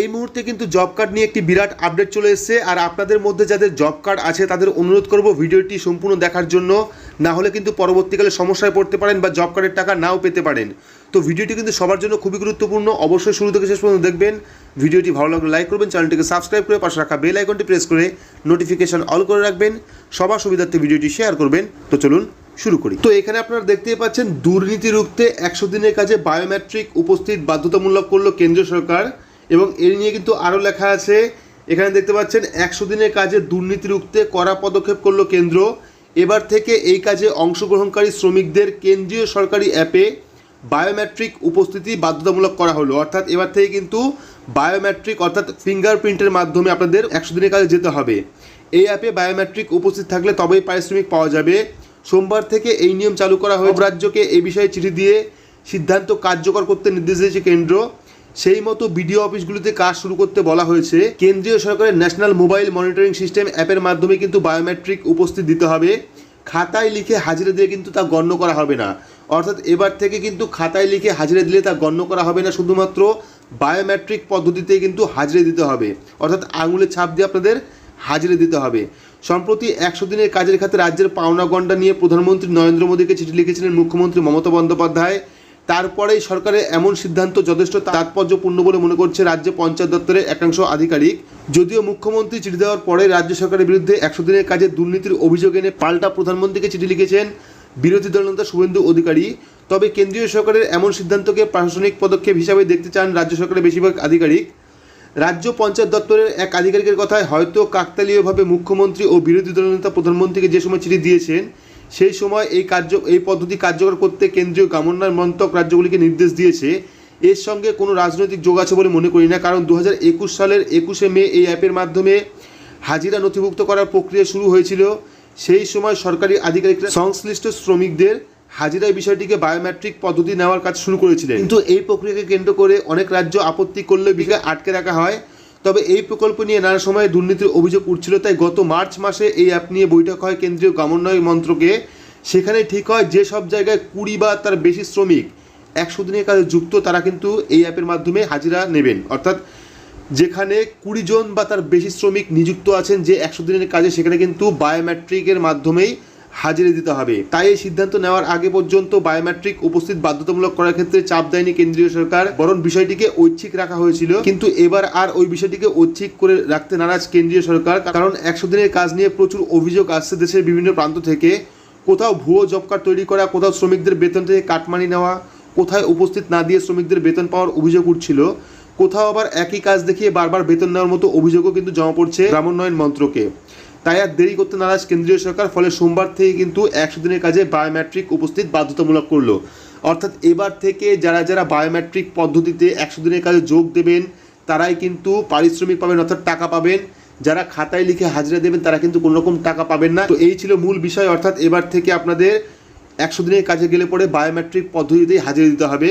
এই মুহূর্তে কিন্তু জব কার্ড নিয়ে একটি বিরাট আপডেট চলে এসেছে। আর আপনাদের মধ্যে যাদের জব কার্ড আছে, তাদের অনুরোধ করব ভিডিওটি সম্পূর্ণ দেখার জন্য। না হলে কিন্তু পরবর্তীকালে সমস্যায় পড়তে পারেন বা জব কার্ডের টাকা নাও পেতে পারেন। তো ভিডিওটি কিন্তু সবার জন্য খুবই গুরুত্বপূর্ণ। অবশ্যই শুরু থেকে শেষ পর্যন্ত দেখবেন। ভিডিওটি ভালো লাগলে লাইক করবেন চ্যানেলটিকে সাবস্ক্রাইব করে পাশে রাখা বেল আইকনটি প্রেস করে নোটিফিকেশন অল করে রাখবেন। সবার সুবিধার্থে ভিডিওটি শেয়ার করবেন। তো চলুন শুরু করি। তো এখানে আপনারা দেখতেই পাচ্ছেন, দুর্নীতি রুখতে একশো দিনের কাজে বায়োমেট্রিক উপস্থিত বাধ্যতামূলক করল কেন্দ্রীয় সরকার। এবং এর নিয়ে কিন্তু আরও লেখা আছে, এখানে দেখতে পাচ্ছেন, একশো দিনের কাজে দুর্নীতি রুখতে কড়া পদক্ষেপ করল কেন্দ্র। এবার থেকে এই কাজে অংশগ্রহণকারী শ্রমিকদের কেন্দ্রীয় সরকারি অ্যাপে বায়োমেট্রিক উপস্থিতি বাধ্যতামূলক করা হলো। অর্থাৎ এবার থেকে কিন্তু বায়োমেট্রিক অর্থাৎ ফিঙ্গারপ্রিন্টের মাধ্যমে আপনাদের একশো দিনের কাজে যেতে হবে। এই অ্যাপে বায়োমেট্রিক উপস্থিত থাকলে তবেই পারিশ্রমিক পাওয়া যাবে। সোমবার থেকে এই নিয়ম চালু করা হয়ে রাজ্যকে এই বিষয়ে চিঠি দিয়ে সিদ্ধান্ত কার্যকর করতে নির্দেশ দিয়েছে কেন্দ্র। সেই মতো বিডিও অফিসগুলিতে কাজ শুরু করতে বলা হয়েছে, কেন্দ্রীয় সরকারের ন্যাশনাল মোবাইল মনিটরিং সিস্টেম অ্যাপের মাধ্যমে কিন্তু বায়োমেট্রিক উপস্থিত দিতে হবে। খাতায় লিখে হাজিরা দিয়ে কিন্তু তা গণ্য করা হবে না। অর্থাৎ এবার থেকে কিন্তু খাতায় লিখে হাজিরা দিলে তা গণ্য করা হবে না, শুধুমাত্র বায়োমেট্রিক পদ্ধতিতে কিন্তু হাজিরা দিতে হবে। অর্থাৎ আঙুলের ছাপ দিয়ে আপনাদের হাজিরা দিতে হবে। সম্প্রতি একশো দিনের কাজের খাতে রাজ্যের পাওনা গণ্ডা নিয়ে প্রধানমন্ত্রী নরেন্দ্র মোদীকে চিঠি লিখেছিলেন মুখ্যমন্ত্রী মমতা বন্দ্যোপাধ্যায়। তারপরেই সরকারের এমন সিদ্ধান্ত যথেষ্ট তাৎপর্যপূর্ণ বলে মনে করছে রাজ্য পঞ্চায়েত দপ্তরের একাংশ আধিকারিক। যদিও মুখ্যমন্ত্রী চিঠি দেওয়ার পরে রাজ্য সরকারের বিরুদ্ধে একশো দিনের কাজে দুর্নীতির অভিযোগ এনে পাল্টা প্রধানমন্ত্রীকে চিঠি লিখেছেন বিরোধী দলনেতা শুভেন্দু অধিকারী। তবে কেন্দ্রীয় সরকারের এমন সিদ্ধান্তকে প্রশাসনিক পদক্ষেপ হিসাবে দেখতে চান রাজ্য সরকারের বেশিরভাগ আধিকারিক। রাজ্য পঞ্চায়েত দপ্তরের এক আধিকারিকের কথায় হয়তো কাকতালীয়ভাবে মুখ্যমন্ত্রী ও বিরোধী দলনেতা প্রধানমন্ত্রীকে যে সময় চিঠি দিয়েছেন সেই সময় এই কার্য, এই পদ্ধতি কার্যকর করতে কেন্দ্রীয় গ্রামোন্নয়ন মন্ত্রক রাজ্যগুলিকে নির্দেশ দিয়েছে। এর সঙ্গে কোনো রাজনৈতিক যোগ আছে বলে মনে করি না, কারণ দু হাজার একুশ সালের একুশে মে এই অ্যাপের মাধ্যমে হাজিরা নথিভুক্ত করার প্রক্রিয়া শুরু হয়েছিল। সেই সময় সরকারি আধিকারিকরা সংশ্লিষ্ট শ্রমিকদের হাজিরার বিষয়টিকে বায়োমেট্রিক পদ্ধতি নেওয়ার কাজ শুরু করেছিলেন। কিন্তু এই প্রক্রিয়াকে কেন্দ্র করে অনেক রাজ্য আপত্তি করলে বিষয়ে আটকে রাখা হয়। তবে এই প্রকল্প নিয়ে নানা সময় দুর্নীতির অভিযোগ উঠছিল, তাই গত মার্চ মাসে এই অ্যাপ নিয়ে বৈঠক হয় কেন্দ্রীয় গ্রামোন্নয়ন মন্ত্রকে। সেখানে ঠিক হয়, যে সব জায়গায় কুড়ি বা তার বেশি শ্রমিক একশো দিনের কাজে যুক্ত, তারা কিন্তু এই অ্যাপের মাধ্যমে হাজিরা নেবেন। অর্থাৎ যেখানে কুড়ি জন বা তার বেশি শ্রমিক নিযুক্ত আছেন, যে একশো দিনের কাজে, সেখানে কিন্তু বায়োমেট্রিকের মাধ্যমেই হাজিরা দিতে হবে। তাই এই সিদ্ধান্ত নেওয়ার আগে পর্যন্ত বায়োমেট্রিক উপস্থিত বাধ্যতামূলক করার ক্ষেত্রে চাপ দেয়নি কেন্দ্রীয় সরকার, বরং বিষয়টিকে ঐচ্ছিক রাখা হয়েছিল। কিন্তু এবার আর ওই বিষয়টিকে ঐচ্ছিক করে রাখতে নারাজ কেন্দ্রীয় সরকার, কারণ একশো দিনের কাজ নিয়ে প্রচুর অভিযোগ আসছে দেশের বিভিন্ন প্রান্ত থেকে। কোথাও ভুয়ো জব কার্ড তৈরি করা, কোথাও শ্রমিকদের বেতন থেকে কাটমানি নেওয়া, কোথায় উপস্থিত না দিয়ে শ্রমিকদের বেতন পাওয়ার অভিযোগ উঠছিল। কোথাও আবার একই কাজ দেখিয়ে বারবার বেতন নেওয়ার মতো অভিযোগও কিন্তু জমা পড়ছে গ্রামোন্নয়ন মন্ত্রকে। তাই আর দেরি করতে নারাজ কেন্দ্রীয় সরকার, ফলে সোমবার থেকে কিন্তু একশো দিনের কাজে বায়োমেট্রিক উপস্থিত বাধ্যতামূলক করল। অর্থাৎ এবার থেকে যারা যারা বায়োমেট্রিক পদ্ধতিতে একশো দিনের কাজে যোগ দেবেন, তারাই কিন্তু পারিশ্রমিক পাবেন, অর্থাৎ টাকা পাবেন। যারা খাতায় লিখে হাজিরা দেবেন, তারা কিন্তু কোনো রকম টাকা পাবেন না। তো এই ছিল মূল বিষয়, অর্থাৎ এবার থেকে আপনাদের একশো দিনের কাজে গেলে পরে বায়োমেট্রিক পদ্ধতিতেই হাজিরা দিতে হবে।